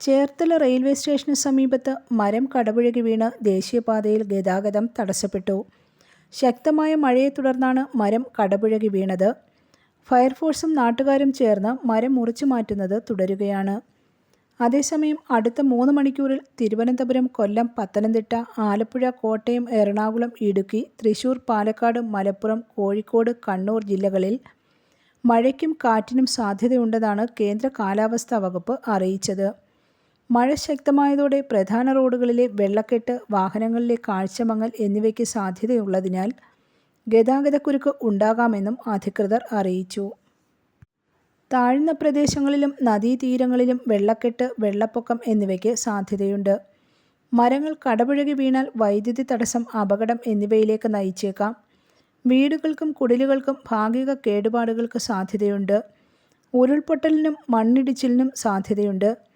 Cherthala railway സ്റ്റേഷന് സമീപത്ത് മരം കടപുഴകി വീണ് ദേശീയപാതയിൽ ഗതാഗതം തടസ്സപ്പെട്ടു. ശക്തമായ മഴയെ തുടർന്നാണ് മരം കടപുഴകി വീണത്. ഫയർഫോഴ്സും നാട്ടുകാരും ചേർന്ന് മരം മുറിച്ചു മാറ്റുന്നത് തുടരുകയാണ്. അതേസമയം അടുത്ത മൂന്ന് മണിക്കൂറിൽ തിരുവനന്തപുരം കൊല്ലം പത്തനംതിട്ട ആലപ്പുഴ കോട്ടയം എറണാകുളം ഇടുക്കി തൃശൂർ പാലക്കാട് മലപ്പുറം കോഴിക്കോട് കണ്ണൂർ ജില്ലകളിൽ മഴയ്ക്കും കാറ്റിനും സാധ്യതയുണ്ടെന്നാണ് കേന്ദ്ര കാലാവസ്ഥാ വകുപ്പ് അറിയിച്ചത്. മഴ ശക്തമായതോടെ പ്രധാന റോഡുകളിലെ വെള്ളക്കെട്ട് വാഹനങ്ങളിലെ കാഴ്ചമങ്ങൽ എന്നിവയ്ക്ക് സാധ്യതയുള്ളതിനാൽ ഗതാഗതക്കുരുക്ക് ഉണ്ടാകാമെന്നും അധികൃതർ അറിയിച്ചു. താഴ്ന്ന പ്രദേശങ്ങളിലും നദീതീരങ്ങളിലും വെള്ളക്കെട്ട് വെള്ളപ്പൊക്കം എന്നിവയ്ക്ക് സാധ്യതയുണ്ട്. മരങ്ങൾ കടപുഴകി വീണാൽ വൈദ്യുതി തടസ്സം അപകടം എന്നിവയിലേക്ക് നയിച്ചേക്കാം. വീടുകൾക്കും കുടിലുകൾക്കും ഭാഗിക കേടുപാടുകൾക്ക് സാധ്യതയുണ്ട്. ഉരുൾപൊട്ടലിനും മണ്ണിടിച്ചിലിനും സാധ്യതയുണ്ട്.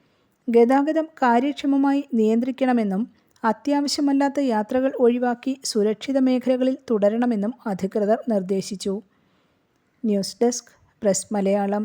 ഗതാഗതം കാര്യക്ഷമമായി നിയന്ത്രിക്കണമെന്നും അത്യാവശ്യമല്ലാത്ത യാത്രകൾ ഒഴിവാക്കി സുരക്ഷിത മേഖലകളിൽ തുടരണമെന്നും അധികൃതർ നിർദ്ദേശിച്ചു. News desk press Malayalam.